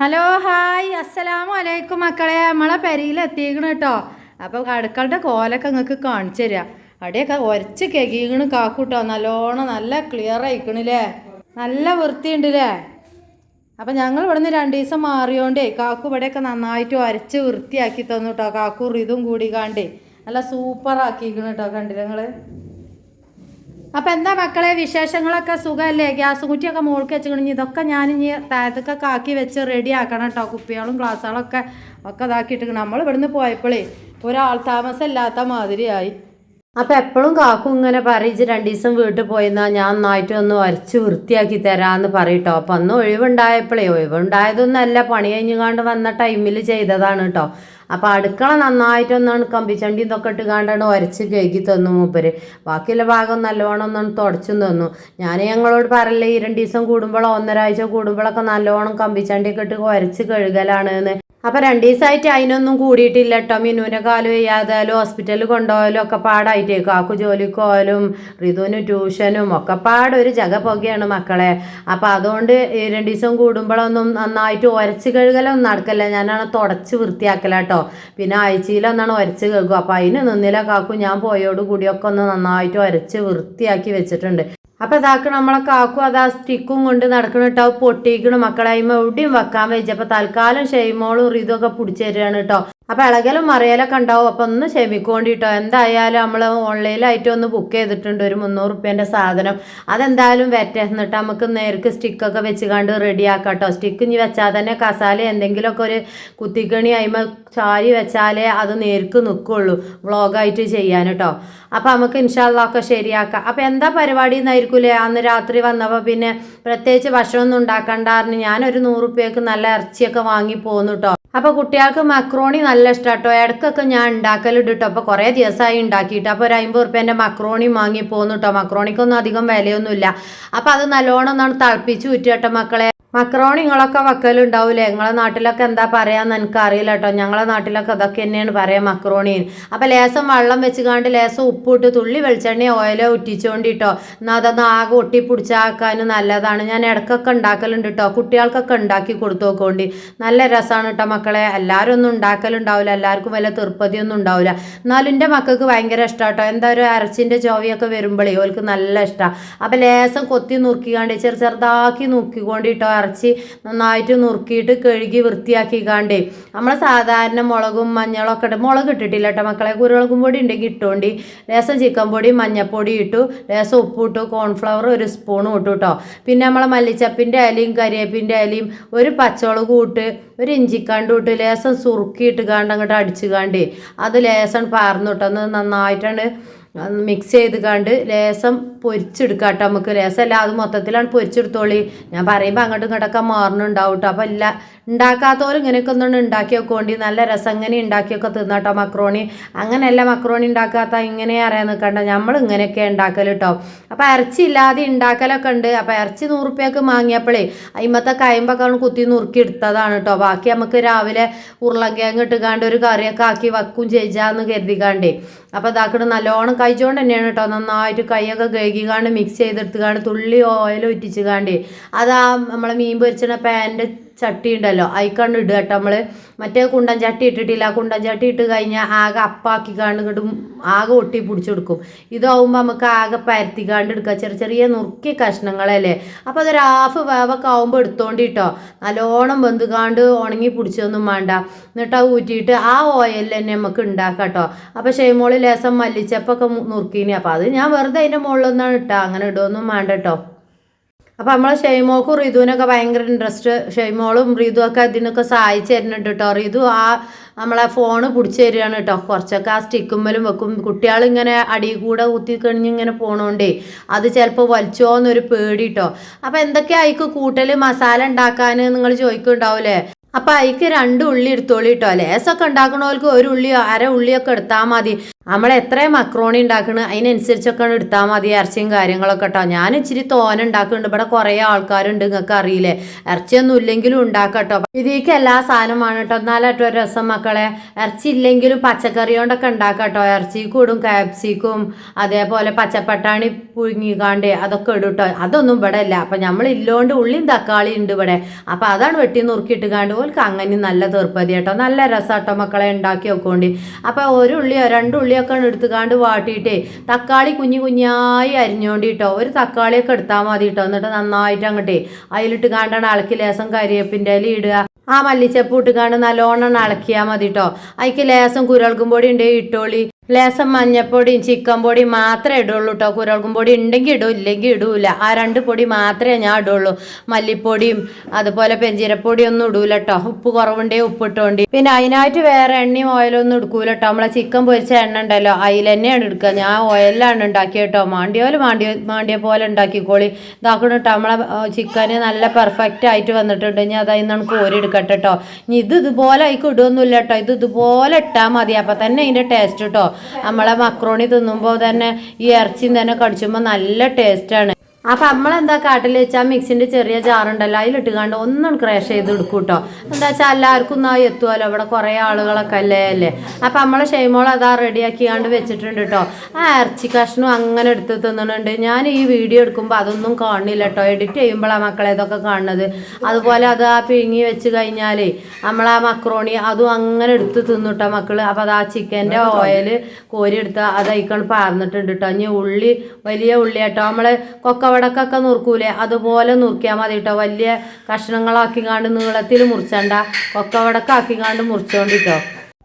Hello hi അസ്സലാമു അലൈക്കും മക്കളെ. നമ്മളെ പെരിയിൽ എത്തിക്കണ് കേട്ടോ. അപ്പോൾ അടുക്കളുടെ കോലൊക്കെ നിങ്ങൾക്ക് കാണിച്ചു തരാം. അവിടെയൊക്കെ ഒരച്ച് കെകീണ് കാക്കൂട്ടോ നല്ലോണം നല്ല ക്ലിയർ ആയിക്കണില്ലേ? നല്ല വൃത്തിയുണ്ടല്ലേ അപ്പം ഞങ്ങൾ ഇവിടുന്ന് രണ്ട് ദിവസം മാറിയോണ്ടേ കാക്കു ഇവിടെയൊക്കെ നന്നായിട്ട് ഒരച്ച് വൃത്തിയാക്കി തന്നു കേട്ടോ കാക്കു ഇതും കൂടി കാണ്ടേ. നല്ല സൂപ്പർ ആക്കിക്കണ് കേട്ടോ കണ്ടില്ല നിങ്ങൾ അപ്പം എന്താ മക്കളെ വിശേഷങ്ങളൊക്കെ സുഖമല്ലേ ഗ്യാസ് കുറ്റിയൊക്കെ മുകൾക്ക് കഴിഞ്ഞ് ഇതൊക്കെ ഞാൻ ഇനി താഴത്തൊക്കെ ആക്കി വെച്ച് റെഡി ആക്കണം കേട്ടോ കുപ്പികളും ഗ്ലാസ്സുകളൊക്കെ ഒക്കെ ഇതാക്കിയിട്ട് നമ്മൾ ഇവിടുന്ന് പോയപ്പോഴേ ഒരാൾ താമസം ഇല്ലാത്ത മാതിരിയായി. അപ്പം എപ്പോഴും കാക്കും ഇങ്ങനെ പറയിച്ച് രണ്ട് ദിവസം വീട്ടിൽ പോയിരുന്നാൽ ഞാൻ നന്നായിട്ട് ഒന്ന് വരച്ച് വൃത്തിയാക്കി തരാമെന്ന് പറയട്ടോ അപ്പം അന്ന് ഒഴിവുണ്ടായപ്പോഴേ ഒഴിവുണ്ടായതൊന്നല്ല പണി കഴിഞ്ഞുകാണ്ട് വന്ന ടൈമിൽ ചെയ്തതാണ് കേട്ടോ അപ്പം അടുക്കള നന്നായിട്ടൊന്നാണ് കമ്പിച്ചണ്ടി ഇതൊക്കെ ഇട്ട് കാണ്ടാണ് ഉരച്ച് കഴുകി തന്നു മൂപ്പര്. ബാക്കിയുള്ള ഭാഗം നല്ലോണം ഒന്നാണ് തുടച്ചും തന്നു. ഞാൻ ഞങ്ങളോട് പറയല്ലേ ഈ രണ്ട് ദിവസം കൂടുമ്പോഴോ ഒന്നരാഴ്ച കൂടുമ്പോഴൊക്കെ നല്ലോണം കമ്പിച്ചണ്ടിയൊക്കെ ഇട്ട് ഉരച്ച് കഴുകലാണ് എന്ന് അപ്പം രണ്ട് ദിവസമായിട്ട് അതിനൊന്നും കൂടിയിട്ടില്ല കേട്ടോ മിനുവിനെ കാൽ ചെയ്യാതായാലും ഹോസ്പിറ്റലിൽ കൊണ്ടുപോയാലും ഒക്കെ പാടായിട്ടേ കാക്കു ജോലിക്ക് പോയാലും ഋതുവിന് ട്യൂഷനും ഒക്കെ പാട് ഒരു ജഗ മക്കളെ. അപ്പൊ അതുകൊണ്ട് രണ്ടു രണ്ട് ദിവസം കൂടുമ്പോഴൊന്നും നന്നായിട്ട് ഉരച്ച് കഴുകലൊന്നും നടക്കല്ല. ഞാനാണ് തുടച്ച് വൃത്തിയാക്കല കേട്ടോ പിന്നെ ആഴ്ചയിലൊന്നാണ് ഉരച്ച് കഴുകുക. അപ്പൊ അതിന് നിന്നില്ല കാക്കു ഞാൻ പോയോട് കൂടിയൊക്കെ ഒന്ന് നന്നായിട്ട് ഉരച്ച് വൃത്തിയാക്കി വെച്ചിട്ടുണ്ട്. അപ്പൊ ഇതാക്ക് നമ്മളെ കാക്കും അതാ സ്റ്റിക്കും കൊണ്ട് നടക്കണ കേട്ടോ പൊട്ടിക്കണം മക്കളായ്മ എവിടെയും വെക്കാൻ വെച്ചപ്പോ തൽക്കാലം ഷെയ്മോളും ഇതൊക്കെ പിടിച്ചു തരികയാണ് കേട്ടോ അപ്പൊ ഇളകലും മറിയലൊക്കെ ഉണ്ടാവും. അപ്പോൾ ഒന്ന് ക്ഷമിക്കോണ്ടിട്ടോ. എന്തായാലും നമ്മൾ ഓൺലൈനിലായിട്ട് ഒന്ന് ബുക്ക് ചെയ്തിട്ടുണ്ട് ഒരു മുന്നൂറ് റുപ്യേന്റെ സാധനം. അതെന്തായാലും വെറ്റ് എന്നിട്ട് നമുക്ക് നേർക്ക് സ്റ്റിക്കൊക്കെ വെച്ച് കണ്ട് റെഡി ആക്കാട്ടോ. സ്റ്റിക്ക് ഇനി വെച്ചാൽ തന്നെ കസാല എന്തെങ്കിലുമൊക്കെ ഒരു കുത്തിക്കണി അയിമ ചാരി വെച്ചാലേ അത് നേർക്ക് നിൽക്കുള്ളൂ വ്ളോഗായിട്ട് ചെയ്യാൻ കേട്ടോ അപ്പോൾ നമുക്ക് ഇൻഷാല്ലൊക്കെ ശരിയാക്കാം. അപ്പോൾ എന്താ പരിപാടി എന്നായിരിക്കൂലേ അന്ന് രാത്രി വന്നപ്പോൾ പിന്നെ പ്രത്യേകിച്ച് ഭക്ഷണമൊന്നും ഉണ്ടാക്കണ്ടായിരുന്നു ഞാനൊരു നൂറ് റുപ്യക്ക് നല്ല ഇറച്ചിയൊക്കെ വാങ്ങി പോന്നു കേട്ടോ അപ്പോൾ കുട്ടികൾക്ക് മക്രോണി നല്ല ഇഷ്ടാട്ടോ. ഇടക്കൊക്കെ ഞാൻ ഉണ്ടാക്കലുണ്ട് കേട്ടോ അപ്പോൾ കുറേ ദിവസമായി ഉണ്ടാക്കിയിട്ട്. അപ്പോൾ ഒരു അമ്പത് റുപ്യേന്റെ മക്രോണി വാങ്ങി പോന്നു കേട്ടോ മക്രോണിക്കൊന്നും അധികം വിലയൊന്നുമില്ല. അപ്പോൾ അത് നല്ലോണം ഒന്നാണ് തിളപ്പിച്ച് ഊറ്റിട്ടോ മക്കളെ. മക്രോണി നിങ്ങളൊക്കെ വെക്കലുണ്ടാവൂലേ? നിങ്ങളെ നാട്ടിലൊക്കെ എന്താ പറയാന്ന് എനിക്ക് അറിയില്ല കേട്ടോ ഞങ്ങളെ നാട്ടിലൊക്കെ അതൊക്കെ തന്നെയാണ് പറയാ മക്രോണിന് അപ്പം ലേസം വെള്ളം വെച്ച് കാണ്ട് ലേസം ഉപ്പിട്ട് തുള്ളി വെളിച്ചെണ്ണ ഓയിലോ ഉറ്റിച്ചോണ്ടിട്ടോ എന്നാൽ അതൊന്ന് ആകെ ഒട്ടിപ്പിടിച്ചാക്കാൻ നല്ലതാണ്. ഞാൻ ഇടക്കൊക്കെ ഉണ്ടാക്കലുണ്ട് കേട്ടോ കുട്ടികൾക്കൊക്കെ ഉണ്ടാക്കി കൊടുത്തു നല്ല രസമാണ് കേട്ടോ മക്കളെ. എല്ലാവരും ഒന്നും ഉണ്ടാക്കലുണ്ടാവില്ല എല്ലാവർക്കും വല്ല തീർപ്പതിയൊന്നും ഉണ്ടാവില്ല എന്നാലും എന്റെ മക്കൾക്ക് ഭയങ്കര ഇഷ്ടമാണ് കേട്ടോ എന്താ ഒരു അരച്ചിന്റെ ചോവയൊക്കെ വരുമ്പോഴേ ഓൽക്ക് നല്ല ഇഷ്ടമാണ് അപ്പം ലേസം കൊത്തി നുറുക്കിക്കാണ്ട് ചെറു ചെറുതാക്കി നുറുക്കിക്കൊണ്ടിട്ടോ ഇറച്ചി നന്നായിട്ട് നുറുക്കിയിട്ട് കഴുകി വൃത്തിയാക്കി കാണ്ടി നമ്മൾ സാധാരണ മുളകും മഞ്ഞളൊക്കെ ഇട്ട് മുളക് ഇട്ടിട്ടില്ല കേട്ടോ മക്കളെ. കുരുമുളകും പൊടി ഉണ്ടെങ്കിൽ ഇട്ടോണ്ടി. ലേസം ചിക്കൻ പൊടി മഞ്ഞപ്പൊടി ഇട്ടു. ലേസം ഉപ്പ് ഇട്ടു. കോൺഫ്ലവർ ഒരു സ്പൂണും ഇട്ടു കേട്ടോ പിന്നെ നമ്മളെ മല്ലിച്ചപ്പിന്റെ ഇലയും കരിയേപ്പിന്റെ ഇലയും ഒരു പച്ചമുളക് കൂട്ട് ഒരു ഇഞ്ചിക്കാണ്ട് ഇട്ട് ലേസം സുറുക്കിയിട്ട് കാണ്ട് അങ്ങോട്ട് അടിച്ചു കാണ്ടേ അത് ലേസം പാർന്നു കിട്ടുന്നത് നന്നായിട്ടാണ് മിക്സ് ചെയ്ത് കണ്ട് ലേസം പൊരിച്ചെടുക്കുക കേട്ടോ നമുക്ക്. ലേസം അല്ല അത് മൊത്തത്തിലാണ് പൊരിച്ചെടുത്തോളി. ഞാൻ പറയുമ്പോൾ അങ്ങോട്ടും ഇങ്ങോട്ടൊക്കെ മാറുന്നുണ്ടാവും കേട്ടോ അപ്പം ഇല്ല ഉണ്ടാക്കാത്തവരും ഇങ്ങനെയൊക്കെ ഒന്നും ഉണ്ടാക്കി വെക്കോണ്ടി. നല്ല രസം ഇങ്ങനെ ഉണ്ടാക്കിയൊക്കെ തിന്നാട്ടോ മക്രോണി. അങ്ങനെയല്ല മക്രോണി ഉണ്ടാക്കാത്ത ഇങ്ങനെ അറിയാൻ നിൽക്കണ്ട നമ്മൾ ഇങ്ങനെയൊക്കെ ഉണ്ടാക്കൽ കേട്ടോ അപ്പം ഇറച്ചി ഇല്ലാതെ ഉണ്ടാക്കലൊക്കെ ഉണ്ട് അപ്പം ഇറച്ചി നൂറുപ്യക്ക് വാങ്ങിയപ്പോഴേ അയിമത്തെ കയമ്പൊക്കെ കുത്തി നുറുക്കി എടുത്തതാണ് കേട്ടോ ബാക്കി നമുക്ക് രാവിലെ ഉരുളങ്കിഴങ്ങ് ഇട്ടുകാണ്ട് ഒരു കറിയൊക്കെ ആക്കി വെക്കും ചെയ്താന്ന് കരുതിക്കാണ്ടേ അപ്പോൾ അതാക്കിട്ട് നല്ലോണം കഴിച്ചുകൊണ്ട് തന്നെയാണ് കേട്ടോ നന്നായിട്ട് കൈയൊക്കെ കഴുകിക്കാണ്ട് മിക്സ് ചെയ്തെടുത്തുകാണ്ട് തുള്ളി ഓയിൽ ഒറ്റിച്ചുകാണ്ട് അതാ നമ്മളെ മീൻ പൊരിച്ചണ പാന്റെ ചട്ടി ഉണ്ടല്ലോ. അയിക്കണ്ട് ഇടുക കേട്ടോ നമ്മൾ മറ്റേ കുണ്ടൻ ചട്ടി ഇട്ടിട്ടില്ല. കുണ്ടൻ ചട്ടി ഇട്ട് കഴിഞ്ഞാൽ ആകെ അപ്പാക്കി കാണ്ട് ഇങ്ങോട്ടും ആകെ ഒട്ടി പിടിച്ചെടുക്കും. ഇതാവുമ്പോൾ നമുക്ക് ആകെ പരത്തിക്കാണ്ട് എടുക്കുക. ചെറിയ ചെറിയ നുറുക്കിയ കഷ്ണങ്ങളല്ലേ. അപ്പോൾ അതൊരു ഹാഫ് വേവൊക്കെ ആവുമ്പോൾ എടുത്തോണ്ട് കേട്ടോ നല്ലോണം വെന്തുകാണ്ട് ഉണങ്ങി പിടിച്ചൊന്നും വേണ്ട എന്നിട്ട് അത് ഊറ്റിയിട്ട് ആ ഓയിലിൽ തന്നെ നമുക്ക് ഉണ്ടാക്കാം കേട്ടോ അപ്പോൾ ഷെയ്മോൾ ലേസം മല്ലിച്ചപ്പൊക്കെ നുറുക്കീനി. അപ്പോൾ അത് ഞാൻ വെറുതെ അതിന്റെ മുകളിലൊന്നാണ് ഇട്ടാ. അങ്ങനെ ഇടുമൊന്നും വേണ്ട കേട്ടോ അപ്പോൾ നമ്മളെ ഷെയ്മോക്കും റിതുവിനൊക്കെ ഭയങ്കര ഇൻട്രസ്റ്റ് ഷെയ്മോളും റിതു ഒക്കെ ഇതിനൊക്കെ സഹായിച്ചു തരുന്നുണ്ട് കേട്ടോ റിതു ആ നമ്മളെ ഫോണ് പിടിച്ച് തരികയാണ് കേട്ടോ കുറച്ചൊക്കെ ആ സ്റ്റിക്കുമ്മലും വെക്കും. കുട്ടികൾ ഇങ്ങനെ അടി കൂടെ കുത്തി കഴിഞ്ഞ് ഇങ്ങനെ പോണോണ്ടേ അത് ചിലപ്പോൾ വലിച്ചോന്നൊരു പേടി കേട്ടോ അപ്പോൾ എന്തൊക്കെ ആയിക്ക് കൂട്ടൽ മസാല ഉണ്ടാക്കാൻ നിങ്ങൾ ചോദിക്കുന്നുണ്ടാവൂലേ അപ്പം അതിക്ക് രണ്ട് ഉള്ളി എടുത്തോളി കേട്ടോ ലേസൊക്കെ ഉണ്ടാക്കണവർക്ക് ഒരു ഉള്ളിയോ അര ഉള്ളിയൊക്കെ എടുത്താൽ മതി. നമ്മൾ എത്രയും മക്രോണി ഉണ്ടാക്കണ് അതിനനുസരിച്ചൊക്കെ എടുത്താൽ മതി ഇറച്ചിയും കാര്യങ്ങളൊക്കെ കേട്ടോ ഞാൻ ഇച്ചിരി തോന ഉണ്ടാക്കുന്നുണ്ട്. ഇവിടെ കുറേ ആൾക്കാരുണ്ട് നിങ്ങൾക്ക് അറിയില്ലേ? ഇറച്ചിയൊന്നും ഇല്ലെങ്കിലും ഉണ്ടാക്കട്ടോ. ഇതിലേക്ക് എല്ലാ സാധനമാണ് കേട്ടോ. എന്നാലും ഒരു രസം മക്കളെ. ഇറച്ചി ഇല്ലെങ്കിലും പച്ചക്കറി കൊണ്ടൊക്കെ ഉണ്ടാക്കട്ടോ. ഇറച്ചി കൂടും കാപ്സിക്കും അതേപോലെ പച്ചപ്പട്ടാണി പുഴുങ്ങിക്കാണ്ട് അതൊക്കെ ഇടും കേട്ടോ. അതൊന്നും ഇവിടെ ഇല്ല. അപ്പം നമ്മൾ ഇല്ലോണ്ട് ഉള്ളിയും തക്കാളി ഉണ്ട് ഇവിടെ. അപ്പം അതാണ് വെട്ടി നുറുക്കിയിട്ട് ഓൽക്ക് അങ്ങനെ നല്ല തീർപ്പതി കേട്ടോ. നല്ല രസം കേട്ടോ മക്കളെ ഉണ്ടാക്കി വെക്കോണ്ട് അപ്പോൾ ഒരു ഉള്ളിയോ രണ്ട് ഉള്ളിയൊക്കെ എടുത്തുകാണ്ട് വാട്ടിയിട്ടേ. തക്കാളി കുഞ്ഞു കുഞ്ഞായി അരിഞ്ഞോണ്ടിട്ടോ ഒരു തക്കാളിയൊക്കെ എടുത്താൽ മതി കേട്ടോ എന്നിട്ട് നന്നായിട്ട് അങ്ങോട്ടേ അതിലിട്ട് കാണ്ടാണ് ഇളക്കി ലേസം കരിയപ്പിന്റെ ഇല ഇടുക. ആ മല്ലിച്ചപ്പ് ഇട്ടുകാണ്ട് നല്ലോണം ഇളക്കിയാൽ മതി കേട്ടോ അതിക്ക് ലേസം കുരൾക്കും പൊടി ഉണ്ട് ഇട്ടോളി. ലേസം മഞ്ഞപ്പൊടിയും ചിക്കൻ പൊടിയും മാത്രമേ ഇടുള്ളൂ കേട്ടോ കുരൾക്കും പൊടി ഉണ്ടെങ്കിൽ ഇടും ഇല്ലെങ്കിൽ ഇടൂല. ആ രണ്ട് പൊടി മാത്രമേ ഞാൻ ഇടുള്ളൂ. മല്ലിപ്പൊടിയും അതുപോലെ പെഞ്ചീരപ്പൊടിയൊന്നും ഇടൂല കേട്ടോ ഉപ്പ് കുറവുണ്ടേ ഉപ്പ് ഇട്ടോണ്ടി. പിന്നെ അതിനായിട്ട് വേറെ എണ്ണയും ഓയിലൊന്നും എടുക്കൂല കേട്ടോ നമ്മളെ ചിക്കൻ പൊരിച്ച എണ്ണ ഉണ്ടല്ലോ അതിൽ തന്നെയാണ് എടുക്കുക. ഞാൻ ഓയിലാണ് ഉണ്ടാക്കിയത് കേട്ടോ മാണ്ടിയോൽ മാണ്ടിയ മാണ്ടിയ പോലെ ഉണ്ടാക്കിക്കോളി. ഇതാക്കണം കേട്ടോ നമ്മളെ ചിക്കന് നല്ല പെർഫെക്റ്റ് ആയിട്ട് വന്നിട്ടുണ്ട്. ഇനി അതായി നമുക്ക് കോരി എടുക്കട്ടെ കേട്ടോ ഇനി ഇത് ഇതുപോലെ ഇടുകയൊന്നുമില്ല കേട്ടോ ഇത് ഇതുപോലെ ഇട്ടാൽ മതി. അപ്പം തന്നെ അതിന്റെ ടേസ്റ്റ് കേട്ടോ നമ്മളെ മക്രോണി തിന്നുമ്പോൾ തന്നെ ഈ ഇറച്ചിയും തന്നെ കടിച്ചുമ്പോൾ നല്ല ടേസ്റ്റാണ് അപ്പം നമ്മളെന്താ കാട്ടിൽ വെച്ചാൽ മിക്സിന്റെ ചെറിയ ജാറുണ്ടല്ലോ അതിലിട്ട് കണ്ട് ഒന്നും ക്രാഷ് ചെയ്ത് എടുക്കും കേട്ടോ എന്താ വെച്ചാൽ എല്ലാവർക്കും ഒന്നും എത്തുമല്ലോ ഇവിടെ കുറേ ആളുകളൊക്കെ അല്ലേ അല്ലേ? അപ്പം നമ്മളെ ഷെയ്മോൾ അതാ റെഡിയാക്കി കണ്ട് വെച്ചിട്ടുണ്ട് കേട്ടോ ആ ഇറച്ചി കഷ്ണം അങ്ങനെ എടുത്ത് തിന്നുന്നുണ്ട് ഞാൻ ഈ വീഡിയോ എടുക്കുമ്പോൾ അതൊന്നും കാണില്ല കേട്ടോ എഡിറ്റ് ചെയ്യുമ്പോഴാണ് മക്കളെ ഇതൊക്കെ കാണുന്നത്. അതുപോലെ അത് ആ പിഴുങ്ങി വെച്ച് കഴിഞ്ഞാലേ നമ്മളാ മക്രോണി അതും അങ്ങനെ എടുത്ത് തിന്നുട്ടോ മക്കൾ. അപ്പോൾ അത് ആ ചിക്കന്റെ ഓയിൽ കോരി എടുത്ത് അത് പാർന്നിട്ടുണ്ട് കേട്ടോ ഇനി ഉള്ളി വലിയ ഉള്ളി കേട്ടോ നമ്മൾ കൊക്കവടക്കൊക്കെ നുറുക്കൂലേ? അതുപോലെ നുറുക്കിയാൽ മതി കേട്ടോ വലിയ കഷ്ണങ്ങളാക്കിങ്ങാണ്ട് നീളത്തിൽ മുറിച്ചണ്ട. കൊക്കവടക്കാക്കിങ്ങാണ്ട് മുറിച്ചോണ്ടിട്ടോ.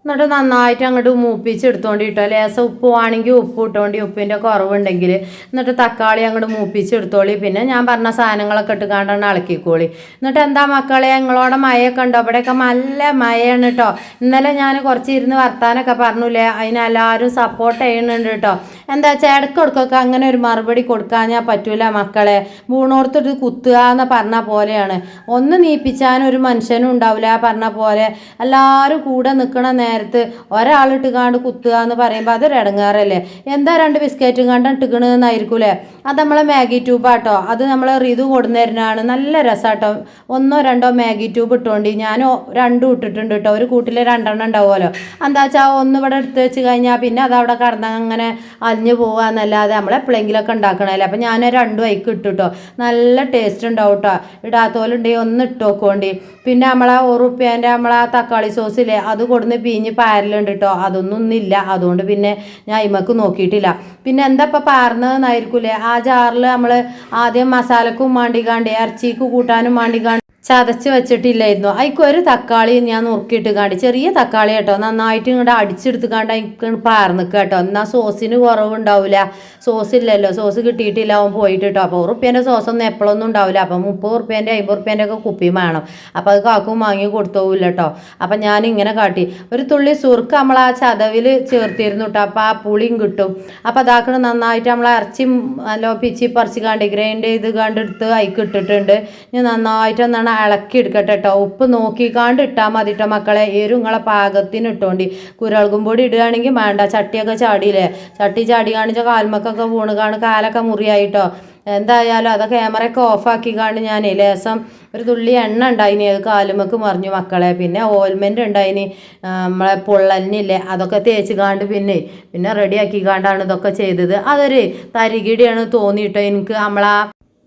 എന്നിട്ട് നന്നായിട്ട് അങ്ങോട്ട് മൂപ്പിച്ചെടുത്തോണ്ടി കേട്ടോ ലേസം ഉപ്പ് വേണമെങ്കിൽ ഉപ്പ് ഇട്ടോണ്ടി. ഉപ്പിന്റെ കുറവുണ്ടെങ്കിൽ എന്നിട്ട് തക്കാളി അങ്ങോട്ട് മൂപ്പിച്ചെടുത്തോളി. പിന്നെ ഞാൻ പറഞ്ഞ സാധനങ്ങളൊക്കെ ഇട്ട് കണ്ടാണ് ഇളക്കിക്കോളി എന്നിട്ട് എന്താ മക്കളെ ഞങ്ങളോടെ മഴയൊക്കെ ഉണ്ടോ? അവിടെയൊക്കെ നല്ല മഴയാണ് കേട്ടോ ഇന്നലെ ഞാൻ കുറച്ച് ഇരുന്ന് വർത്താനൊക്കെ പറഞ്ഞില്ലേ? അതിനെല്ലാവരും സപ്പോർട്ട് ചെയ്യുന്നുണ്ട് കേട്ടോ എന്താ വെച്ചാൽ ഇടയ്ക്കൊടുക്കൊക്കെ അങ്ങനെ ഒരു മറുപടി കൊടുക്കാഞ്ഞാൽ പറ്റൂല മക്കളെ. മൂണോർത്തിട്ട് കുത്തുക എന്ന് പറഞ്ഞ പോലെയാണ്. ഒന്ന് നീപ്പിച്ചാൻ ഒരു മനുഷ്യനും ഉണ്ടാവില്ല പറഞ്ഞ പോലെ. എല്ലാവരും കൂടെ നിൽക്കണ നേരത്ത് ഒരാളിട്ട് കാണ്ട് കുത്തുക എന്ന് പറയുമ്പോൾ അതൊരു ഇടങ്ങാറല്ലേ. എന്താ രണ്ട് ബിസ്ക്കറ്റും കണ്ട് ഇട്ടുകണെന്നായിരിക്കൂലേ അത് നമ്മളെ മാഗി ട്യൂബാട്ടോ അത് നമ്മൾ റിതു കൊടുന്നേരനാണ്. നല്ല രസാട്ടോ. ഒന്നോ രണ്ടോ മാഗി ട്യൂബ് ഇട്ടുകൊണ്ട് ഞാൻ രണ്ടും ഇട്ടിട്ടുണ്ട് കേട്ടോ. ഒരു കൂട്ടിൽ രണ്ടെണ്ണം ഉണ്ടാവുമല്ലോ. എന്താ വെച്ചാൽ ഒന്ന് ഇവിടെ എടുത്ത് വെച്ച് കഴിഞ്ഞാൽ പിന്നെ അത് അവിടെ കടന്ന് അങ്ങനെ അലിഞ്ഞു പോവാന്നല്ലാതെ നമ്മൾ എപ്പോഴെങ്കിലുമൊക്കെ ഉണ്ടാക്കണമല്ലേ അപ്പം ഞാൻ രണ്ടു വൈക്ക് ഇട്ടു കേട്ടോ നല്ല ടേസ്റ്റ് ഉണ്ടാവും കേട്ടോ ഇടാത്തോലുണ്ടെങ്കിൽ ഒന്ന് ഇട്ടോക്കോണ്ടി. പിന്നെ നമ്മളെ ഉറുപ്പ്യേന്റെ നമ്മളെ തക്കാളി സോസില്ലേ അത് കൊടുന്ന് പിഞ്ഞ് പാരലുണ്ട് കേട്ടോ അതൊന്നും ഒന്നില്ല അതുകൊണ്ട് പിന്നെ ഞാൻ ഇമ്മക്ക് നോക്കിയിട്ടില്ല. പിന്നെ എന്താ ഇപ്പം പാർന്നതെന്നായിരിക്കൂലേ? ആ ജാറിൽ നമ്മൾ ആദ്യം മസാലക്കും മാണ്ടിക്കാണ്ട് ഇറച്ചിക്ക് കൂട്ടാനും മാണ്ടിക്കാണ്ട് ചതച്ച് വെച്ചിട്ടില്ലായിരുന്നു. അതിക്ക് ഒരു തക്കാളി ഞാൻ നുറുക്കിയിട്ട് കാണ്ടി ചെറിയ തക്കാളി കേട്ടോ. നന്നായിട്ട് ഇങ്ങോട്ട് അടിച്ചെടുത്ത് കാണ്ട് എനിക്ക് പാർന്ന് കേട്ടോ. എന്നാൽ സോസിന് കുറവുണ്ടാവില്ല സോസ് ഇല്ലല്ലോ സോസ് കിട്ടിയിട്ടില്ല അവൻ പോയിട്ട് കേട്ടോ അപ്പോൾ ഉറുപ്പ്യന്റെ സോസൊന്നും എപ്പോഴൊന്നും ഉണ്ടാവില്ല അപ്പം മുപ്പത് ഉറുപ്പ്യന്റെ അമ്പത് ഉറുപ്പ്യന്റെ ഒക്കെ കുപ്പി വേണം. അപ്പോൾ അത് കാക്കും വാങ്ങി കൊടുത്തോവില്ല കേട്ടോ. അപ്പം ഞാൻ ഇങ്ങനെ കാട്ടി. ഒരു തുള്ളി സുർക്ക് നമ്മൾ ആ ചതവിൽ ചേർത്തിരുന്നു കേട്ടോ. അപ്പോൾ ആ പുളിയും കിട്ടും. അപ്പോൾ അതാക്കണ നന്നായിട്ട് നമ്മൾ ഇറച്ചി നല്ല പിച്ചി പറിച്ച് കാണ്ട് ഗ്രൈൻഡ് ചെയ്ത് കണ്ടെടുത്ത് അതിക്ക് ഇട്ടിട്ടുണ്ട്. നന്നായിട്ട് ഒന്നാണ് ഇളക്കി എടുക്കട്ടെ കേട്ടോ ഉപ്പ് നോക്കിക്കാണ്ട് ഇട്ടാൽ മതി കേട്ടോ മക്കളെ. എരു നിങ്ങളെ പാകത്തിന് ഇട്ടോണ്ടി. കുരൾകും പൊടി ഇടുകയാണെങ്കിൽ വേണ്ട. ചട്ടിയൊക്കെ ചാടിയില്ലേ? ചട്ടി ചാടി കാണിച്ച കാൽമക്കൊക്കെ വീണ് കാണും കാലൊക്കെ മുറിയായിട്ടോ എന്തായാലും അത് ക്യാമറയൊക്കെ ഓഫാക്കി കാണ്ട് ഞാൻ ലേസം ഒരു തുള്ളി എണ്ണ ഉണ്ടായിനി. അത് കാലുമക്ക് മറിഞ്ഞു മക്കളെ. പിന്നെ ഓയിൽമെന്റ് ഉണ്ടായിനി. നമ്മളെ പൊള്ളലിനില്ലേ? അതൊക്കെ തേച്ച് കാണ്ട് പിന്നെ പിന്നെ റെഡിയാക്കി കാണ്ടാണ് ഇതൊക്കെ ചെയ്തത്. അതൊരു തരികിടിയാണ് തോന്നിയിട്ടോ. എനിക്ക് നമ്മളാ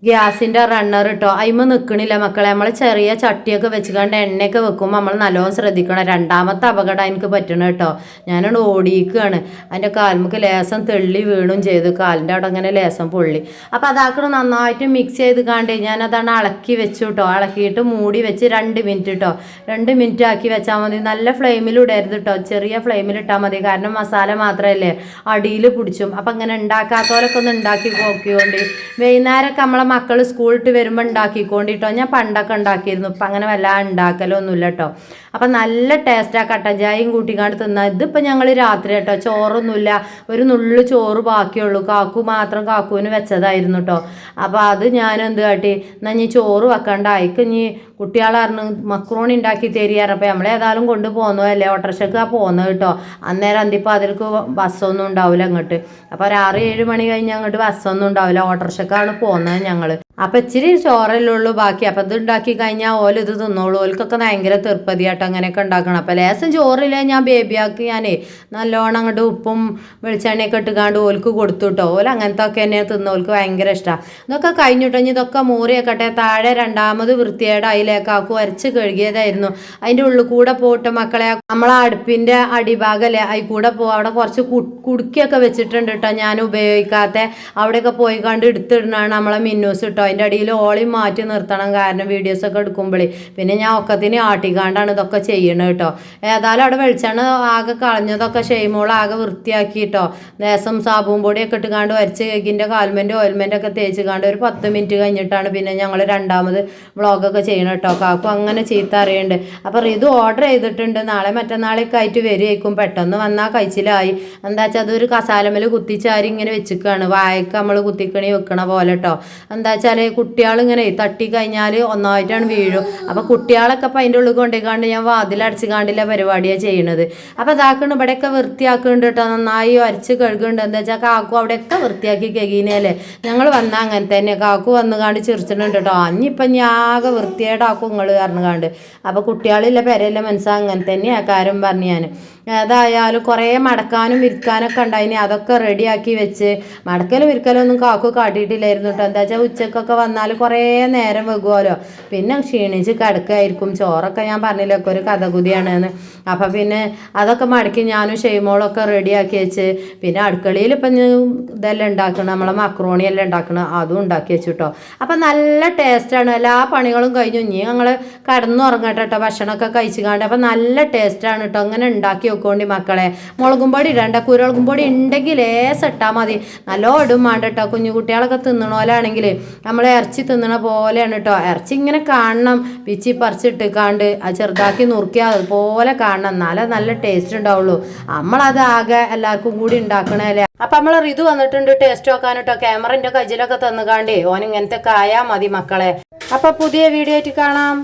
ഗ്യാസിന്റെ റണ്ണർ ഇട്ടോ? അയിമ നിൽക്കണില്ല മക്കളെ. നമ്മൾ ചെറിയ ചട്ടിയൊക്കെ വെച്ചുകൊണ്ട് എണ്ണയൊക്കെ വെക്കുമ്പോൾ നമ്മൾ നല്ലോണം ശ്രദ്ധിക്കണം. രണ്ടാമത്തെ അപകടം എനിക്ക് പറ്റണം കേട്ടോ. ഞാനാണ് ഓടിയിക്കുകയാണ് അതിന്റെ കാൽമുക്ക് ലേസം തെള്ളി വീണും ചെയ്തു. കാലിന്റെ അവിടെ അങ്ങനെ ലേസം പൊള്ളി. അപ്പോൾ അതാക്കണ നന്നായിട്ട് മിക്സ് ചെയ്ത് കാണ്ട് ഞാനതാണ് അളക്കി വെച്ചു കേട്ടോ. ഇളക്കിയിട്ട് മൂടി വെച്ച് രണ്ട് മിനിറ്റ് കേട്ടോ രണ്ട് മിനിറ്റ് ആക്കി വെച്ചാൽ മതി. നല്ല ഫ്ലെയിമിൽ ഇടരുത് കേട്ടോ ചെറിയ ഫ്ലെയിമിൽ ഇട്ടാൽ മതി. കാരണം മസാല മാത്രമല്ലേ അടിയിൽ പിടിച്ചും. അപ്പം അങ്ങനെ ഉണ്ടാക്കാത്തവരൊക്കെ ഒന്ന് ഉണ്ടാക്കി നോക്കിയോണ്ട്. വൈകുന്നേരമൊക്കെ നമ്മളെ മക്കൾ സ്കൂളിട്ട് വരുമ്പോൾ ഉണ്ടാക്കിക്കൊണ്ടിട്ടോ. ഞാൻ പണ്ടൊക്കെ ഉണ്ടാക്കിയിരുന്നു. ഇപ്പം അങ്ങനെ വല്ലാതെ ഉണ്ടാക്കലൊന്നുമില്ല കേട്ടോ അപ്പം നല്ല ടേസ്റ്റാണ് കട്ടൻ ചായയും കൂട്ടിക്കാണ്ട് തിന്നാൽ ഇതിപ്പോൾ ഞങ്ങൾ രാത്രി കേട്ടോ ചോറൊന്നുമില്ല. ഒരു നുള്ളു ചോറ് ബാക്കിയുള്ളൂ. കാക്കു മാത്രം കാക്കുവിന് വെച്ചതായിരുന്നു കേട്ടോ അപ്പോൾ അത് ഞാൻ കാട്ടി? എന്നാൽ ഇനി ചോറ് വെക്കണ്ട. അയക്ക് ഇനി കുട്ടികളറിഞ്ഞ് മക്രോണി ഉണ്ടാക്കി തരികയാണ്. നമ്മൾ ഏതായാലും കൊണ്ട് പോകുന്നതല്ലേ ഓട്ടോറിക്ഷക്ക് പോകുന്നത് കേട്ടോ. അന്നേരം അന്തിപ്പോൾ അതിൽക്ക് ബസ്സൊന്നും ഉണ്ടാവില്ല അങ്ങോട്ട്. അപ്പോൾ ഒരു ആറ് ഏഴ് മണി കഴിഞ്ഞ് അങ്ങോട്ട് ബസ്സൊന്നും ഉണ്ടാവില്ല ഓട്ടോറിക്ഷക്കാണ് പോകുന്നത് ഞങ്ങൾ അപ്പം ഇച്ചിരി ചോറല്ലേ ഉള്ളൂ. ബാക്കി അപ്പം ഇത് ഉണ്ടാക്കി കഴിഞ്ഞാൽ ഓല ഇത് തിന്നോളൂ. ഓൽക്കൊക്കെ ഭയങ്കര തീർപ്പതിയായിട്ട് അങ്ങനെയൊക്കെ ഉണ്ടാക്കണം. അപ്പം ലേശം ചോറില്ലേ ഞാൻ ബേബിയാക്കി ഞാൻ നല്ലോണം അങ്ങോട്ട് ഉപ്പും വെളിച്ചെണ്ണയൊക്കെ ഇട്ടുകാണ്ട് ഓൽക്ക് കൊടുത്തു കേട്ടോ ഓല അങ്ങനത്തെ ഒക്കെ തന്നെ. തിന്ന ഓൽക്ക് ഭയങ്കര ഇഷ്ടമാണ് ഇതൊക്കെ കഴിഞ്ഞിട്ടോ? ഇതൊക്കെ മൂറിയൊക്കെ താഴെ രണ്ടാമത് വൃത്തിയായിട്ട് അതിലേക്കാക്കും അരച്ച് കഴുകിയതായിരുന്നു. അതിന്റെ ഉള്ളിൽ കൂടെ പോയിട്ട് മക്കളെ നമ്മളെ അടുപ്പിന്റെ അടിഭാഗമല്ലേ അതിൽ കൂടെ പോ അവിടെ കുറച്ച് കുടുക്കിയൊക്കെ വെച്ചിട്ടുണ്ട് കേട്ടോ ഞാൻ ഉപയോഗിക്കാത്ത. അവിടെയൊക്കെ പോയി കണ്ട് എടുത്തിടുന്നതാണ് നമ്മളെ മിന്നൂസ് ഇട്ടോ. അതിന്റെ അടിയിൽ ഓളിയും മാറ്റി നിർത്തണം കാരണം വീഡിയോസ് ഒക്കെ എടുക്കുമ്പോഴേ പിന്നെ ഞാൻ ഒക്കത്തിന് ആട്ടിക്കാണ്ടാണ് ഇതൊക്കെ ചെയ്യണത് കേട്ടോ. ഏതായാലും അവിടെ വെളിച്ചെണ്ണ ആകെ കളഞ്ഞതൊക്കെ ഷെയ്മോൾ ആകെ വൃത്തിയാക്കി കേട്ടോ. ദേശം സാബും പൊടിയൊക്കെ ഇട്ടുകാണ്ട് വരച്ച് കേക്കിന്റെ കാൽമെന്റ് ഓയിൽമെന്റ് ഒക്കെ തേച്ച് ഒരു പത്ത് മിനിറ്റ് കഴിഞ്ഞിട്ടാണ് പിന്നെ ഞങ്ങൾ രണ്ടാമത് വ്ളോഗൊക്കെ ചെയ്യണം കേട്ടോ. കാക്കു അങ്ങനെ ചീത്ത അറിയുന്നുണ്ട് അപ്പോൾ ഇത് ഓർഡർ ചെയ്തിട്ടുണ്ട്. നാളെ മറ്റന്നാളേക്ക് ആയിട്ട് വരുമായിരിക്കും പെട്ടെന്ന് വന്നാൽ കഴിച്ചിലായി. എന്താ വെച്ചാൽ അതൊരു കസാലമേൽ കുത്തിച്ചാരി ഇങ്ങനെ വെച്ചിക്കാണ്. വായക്ക് നമ്മൾ കുത്തിക്കണി വെക്കണ പോലെ കേട്ടോ. എന്താ വെച്ചാൽ കുട്ടികളിങ്ങനെ തട്ടി കഴിഞ്ഞാൽ ഒന്നായിട്ടാണ് വീഴും അപ്പോൾ കുട്ടികളൊക്കെ അപ്പം അതിന്റെ ഉള്ളിൽ കൊണ്ടുപോയിക്കാണ്ട് ഞാൻ വാതിലടച്ച് കാണ്ടില്ല പരിപാടിയാണ് ചെയ്യണത്. അപ്പോൾ ഇതാക്കണം ഇവിടെയൊക്കെ വൃത്തിയാക്കുന്നുണ്ട് കേട്ടോ നന്നായി അരച്ച് കഴുകുന്നുണ്ട് എന്താ വെച്ചാൽ കാക്കു അവിടെയൊക്കെ വൃത്തിയാക്കി കഴിഞ്ഞാലേ ഞങ്ങൾ വന്നാൽ അങ്ങനെ തന്നെ. കാക്കു വന്നു കാണ്ട് ചിരിച്ചിട്ടുണ്ട് കേട്ടോ അഞ്ഞിപ്പം ഞാൻ ആകെ വൃത്തിയായിട്ടാക്കും നിങ്ങൾ കാരണം കാണ്ട് അപ്പോൾ കുട്ടികളില്ല പെരയില്ല മനസ്സാ അങ്ങനെ തന്നെയാണ് കാര്യം പറഞ്ഞു ഞാൻ ഏതായാലും കുറേ മടക്കാനും വിരിക്കാനൊക്കെ ഉണ്ടായിനി അതൊക്കെ റെഡിയാക്കി വെച്ച് മടക്കലും വിരിക്കലും ഒന്നും കാക്കു കാട്ടിയിട്ടില്ലായിരുന്നു കേട്ടോ. എന്താ വെച്ചാൽ ഉച്ചക്കൊക്കെ വന്നാൽ കുറേ നേരം വെക്കുമല്ലോ പിന്നെ ക്ഷീണിച്ച് കിടക്കായിരിക്കും. ചോറൊക്കെ ഞാൻ പറഞ്ഞില്ല ഒക്കെ ഒരു കഥകുതിയാണെന്ന്. അപ്പം പിന്നെ അതൊക്കെ മടക്കി ഞാനും ഷെയ്മോളൊക്കെ റെഡിയാക്കി വെച്ച് പിന്നെ അടുക്കളയിൽ ഇപ്പം ഇതെല്ലാം ഉണ്ടാക്കണം. നമ്മളെ മക്രോണി എല്ലാം ഉണ്ടാക്കണം. അതും ഉണ്ടാക്കി വെച്ചു കേട്ടോ. അപ്പം നല്ല ടേസ്റ്റാണ് എല്ലാ പണികളും കഴിഞ്ഞു. ഇനി ഞങ്ങൾ കടന്നുറങ്ങട്ടെ കേട്ടോ. ഭക്ഷണമൊക്കെ കഴിച്ചു കാണ്ട്. അപ്പം നല്ല ടേസ്റ്റാണ് കേട്ടോ. അങ്ങനെ ഉണ്ടാക്കി വെക്കോണ്ടി മക്കളെ. മുളകും പൊടി ഇടണ്ട കുരുമുളകും പൊടി ഉണ്ടെങ്കിൽ ലേസ് ഇട്ടാൽ മതി. നല്ല ഇടും വേണ്ട കേട്ടോ തിന്നണ പോലാണെങ്കിൽ നമ്മൾ ഇറച്ചി തിന്നണ പോലെയാണ് കേട്ടോ ഇറച്ചി ഇങ്ങനെ കാണണം. പിച്ചി പറിച്ചിട്ട് കാണ്ട് അത് ചെറുതാക്കി നുറുക്കി അതുപോലെ കാണണം. എന്നാലേ നല്ല ടേസ്റ്റ് ഉണ്ടാവുള്ളൂ. നമ്മളത് ആകെ എല്ലാവർക്കും കൂടി ഉണ്ടാക്കണല്ലേ. അപ്പം നമ്മൾ റിതു വന്നിട്ടുണ്ട് ടേസ്റ്റ് നോക്കാൻ കേട്ടോ ക്യാമറന്റെ കയ്യിലൊക്കെ തന്നുകാണ്ടേ ഓൻ ഇങ്ങനത്തെ കായാ മതി മക്കളെ. അപ്പം പുതിയ വീഡിയോ ആയിട്ട് കാണാം.